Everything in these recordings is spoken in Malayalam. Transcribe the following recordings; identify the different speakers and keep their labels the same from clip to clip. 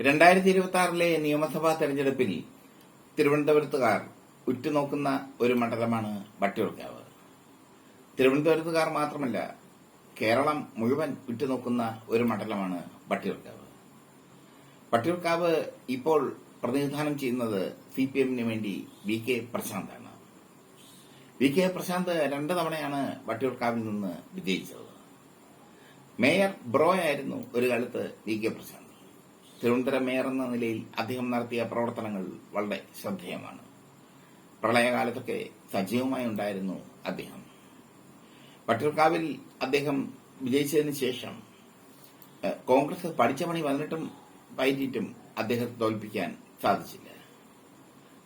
Speaker 1: രണ്ടായിരത്തി ഇരുപത്തി ആറിലെ നിയമസഭാ തെരഞ്ഞെടുപ്പിൽ തിരുവനന്തപുരത്തുകാർ ഉറ്റുനോക്കുന്ന ഒരു മണ്ഡലമാണ് വട്ടിയൂർക്കാവ്. തിരുവനന്തപുരത്തുകാർ മാത്രമല്ല കേരളം മുഴുവൻ ഉറ്റുനോക്കുന്ന ഒരു മണ്ഡലമാണ് വട്ടിയൂർക്കാവ്. വട്ടിയൂർക്കാവ് ഇപ്പോൾ പ്രതിനിധാനം ചെയ്യുന്നത് സി പി എമ്മിന് വേണ്ടി വി കെ പ്രശാന്താണ്. വി കെ പ്രശാന്ത് രണ്ട് തവണയാണ് വട്ടിയൂർക്കാവിൽ നിന്ന് വിജയിച്ചത്. മേയർ ബ്രോ ആയിരുന്നു ഒരു കാലത്ത് V K Prasanth. Thiruvananthapuram mayor എന്ന നിലയിൽ അദ്ദേഹം നടത്തിയ പ്രവർത്തനങ്ങൾ വളരെ ശ്രദ്ധേയമാണ്. പ്രളയകാലത്തൊക്കെ സജീവമായി ഉണ്ടായിരുന്നു അദ്ദേഹം. വട്ടിയൂർക്കാവിൽ അദ്ദേഹം വിജയിച്ചതിന് ശേഷം കോൺഗ്രസ് പഠിച്ച പണി വന്നിട്ടും പയറ്റിയിട്ടും അദ്ദേഹത്തെ തോൽപ്പിക്കാൻ സാധിച്ചില്ല.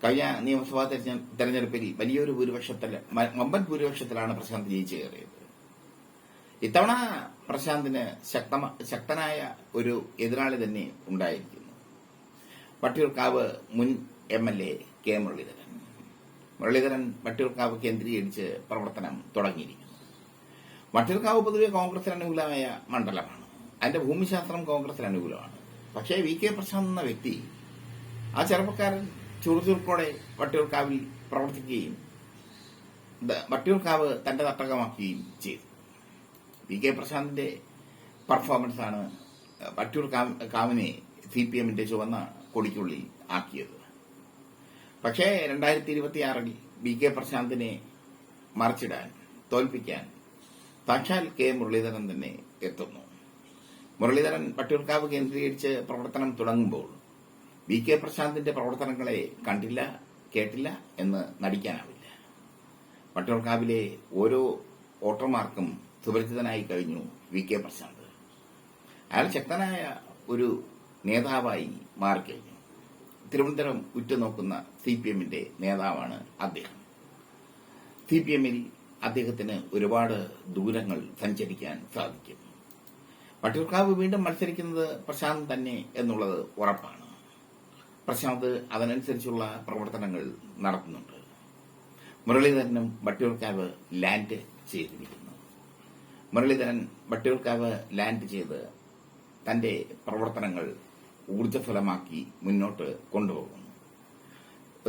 Speaker 1: കഴിഞ്ഞ നിയമസഭാ തെരഞ്ഞെ- തെരഞ്ഞെടുപ്പിൽ വലിയൊരു ഭൂരിപക്ഷത്തിൽ വമ്പൻ ഭൂരിപക്ഷത്തിലാണ് പ്രശാന്ത് ജയിച്ചു കയറിയത്. ഇത്തവണ പ്രശാന്തിന് ശക്തമ ശക്തനായ ഒരു എതിരാളി തന്നെ ഉണ്ടായിരിക്കുന്നു. വട്ടിയൂർക്കാവ് മുൻ M L A K Muraleedharan. Muraleedharan Vattiyoorkavu കേന്ദ്രീകരിച്ച് പ്രവർത്തനം തുടങ്ങിയിരിക്കുന്നു. വട്ടിയൂർക്കാവ് പൊതുവെ കോൺഗ്രസിന് അനുകൂലമായ മണ്ഡലമാണ്. അതിന്റെ ഭൂമിശാസ്ത്രം കോൺഗ്രസിന് അനുകൂലമാണ്. പക്ഷേ വി കെ പ്രശാന്ത് എന്ന വ്യക്തി ആ ചെറുപ്പക്കാരൻ ചുറുചുറുക്കോടെ വട്ടിയൂർക്കാവിൽ പ്രവർത്തിക്കുകയും വട്ടിയൂർക്കാവ് തന്റെ തട്ടകമാക്കുകയും ചെയ്തു. വി കെ പ്രശാന്തിന്റെ പെർഫോമൻസ് ആണ് വട്ടിയൂർ കാവ്- കാവിനെ സി പി എമ്മിന്റെ ചുവന്ന കൊടിക്കുള്ളിൽ ആക്കിയത്. പക്ഷേ രണ്ടായിരത്തി ഇരുപത്തിയാറിൽ വി കെ പ്രശാന്തിനെ മറിച്ചിടാൻ തോൽപ്പിക്കാൻ സാക്ഷാൽ കെ മുരളീധരൻ തന്നെ എത്തുന്നു. മുരളീധരൻ വട്ടിയൂർക്കാവ് കേന്ദ്രീകരിച്ച് പ്രവർത്തനം തുടങ്ങുമ്പോൾ വി കെ പ്രശാന്തിന്റെ പ്രവർത്തനങ്ങളെ കണ്ടില്ല കേട്ടില്ല എന്ന് നടിക്കാനാവില്ല. വട്ടിയൂർക്കാവിലെ ഓരോ വോട്ടർമാർക്കും സുപരിചിതനായി കഴിഞ്ഞു വി കെ പ്രശാന്ത്. അയാൾ ശക്തനായ ഒരു നേതാവായി മാറിക്കഴിഞ്ഞു. തിരുവനന്തപുരം ഉറ്റുനോക്കുന്ന സി പി എമ്മിന്റെ നേതാവാണ് അദ്ദേഹം. സി പി എമ്മിൽ അദ്ദേഹത്തിന് ഒരുപാട് ദൂരങ്ങൾ സഞ്ചരിക്കാൻ സാധിക്കും. വട്ടിയൂർക്കാവ് വീണ്ടും മത്സരിക്കുന്നത് പ്രശാന്ത് തന്നെ എന്നുള്ളത് ഉറപ്പാണ്. പ്രശാന്ത് അതിനനുസരിച്ചുള്ള പ്രവർത്തനങ്ങൾ നടത്തുന്നുണ്ട്. മുരളീധരനും വട്ടിയൂർക്കാവ് ലാൻഡ് ചെയ്തിരിക്കുന്നു. മുരളീധരൻ വട്ടിയൂർക്കാവ് ലാൻഡ് ചെയ്ത് തന്റെ പ്രവർത്തനങ്ങൾ ഊർജഫലമാക്കി മുന്നോട്ട് കൊണ്ടുപോകുന്നു.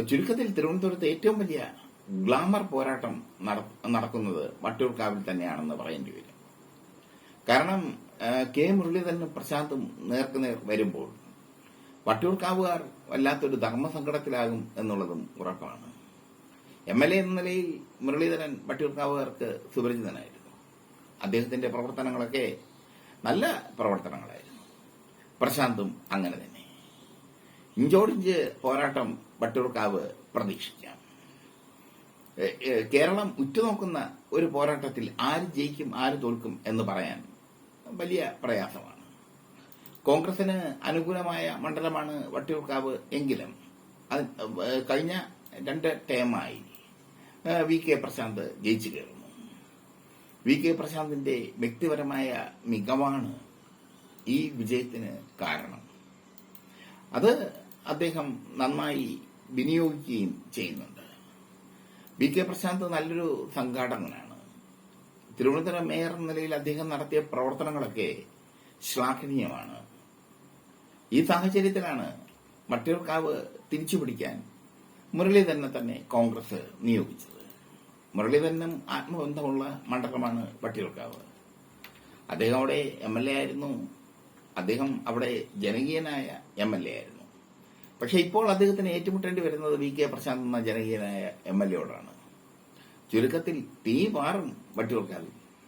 Speaker 1: ചുരുക്കത്തിൽ തിരുവനന്തപുരത്ത് ഏറ്റവും വലിയ ഗ്ലാമർ പോരാട്ടം നട- നടക്കുന്നത് വട്ടിയൂർക്കാവിൽ തന്നെയാണെന്ന് പറയേണ്ടി വരും. കാരണം കെ മുരളീധരനും പ്രശാന്തും നേർക്കുനേർ വരുമ്പോൾ വട്ടിയൂർക്കാവുകാർ വല്ലാത്തൊരു ധർമ്മസങ്കടത്തിലാകും എന്നുള്ളതും ഉറപ്പാണ്. എം എൽ എ എന്ന നിലയിൽ മുരളീധരൻ വട്ടിയൂർക്കാവുകാർക്ക് സുപരിചിതനായിരുന്നു. അദ്ദേഹത്തിന്റെ പ്രവർത്തനങ്ങളൊക്കെ നല്ല പ്രവർത്തനങ്ങളായിരുന്നു. പ്രശാന്തും അങ്ങനെ തന്നെ. ഇഞ്ചോടിഞ്ച് പോരാട്ടം വട്ടിയൂർക്കാവ് പ്രതീക്ഷിക്കാം. കേരളം ഉറ്റുനോക്കുന്ന ഒരു പോരാട്ടത്തിൽ ആര് ജയിക്കും ആര് തോൽക്കും എന്ന് പറയാൻ വലിയ പ്രയാസമാണ്. കോൺഗ്രസിന് അനുകൂലമായ മണ്ഡലമാണ് വട്ടിയൂർക്കാവ് എങ്കിലും കഴിഞ്ഞ രണ്ട് ടേമായി വി കെ പ്രശാന്ത് ജയിച്ചു കയറുന്നു വി കെ പ്രശാന്തിന്റെ വ്യക്തിപരമായ മികവാണ് ഈ വിജയത്തിന് കാരണം. അത് അദ്ദേഹം നന്നായി വിനിയോഗിക്കുകയും ചെയ്യുന്നുണ്ട്. വി കെ പ്രശാന്ത് നല്ലൊരു സംഘാടകനാണ്. തിരുവനന്തപുരം മേയർ എന്ന നിലയിൽ അദ്ദേഹം നടത്തിയ പ്രവർത്തനങ്ങളൊക്കെ ശ്ലാഘനീയമാണ്. ഈ സാഹചര്യത്തിലാണ് വട്ടിയൂർക്കാവ് തിരിച്ചുപിടിക്കാൻ മുരളീധരനെ തന്നെ കോൺഗ്രസ് നിയോഗിച്ചത്. മുരളീധരനും ആത്മബന്ധമുള്ള മണ്ഡലമാണ് വട്ടിയൂർക്കാവ്. അദ്ദേഹം അവിടെ എം എൽ എ ആയിരുന്നു. അദ്ദേഹം അവിടെ ജനകീയനായ എം എൽ എ ആയിരുന്നു. പക്ഷെ ഇപ്പോൾ അദ്ദേഹത്തിന് ഏറ്റുമുട്ടേണ്ടി വരുന്നത് വി കെ പ്രശാന്ത് എന്ന ജനകീയനായ എം എൽ എയോടാണ് ചുരുക്കത്തിൽ തീ മാറും വട്ടിയൂർക്കാവിൽ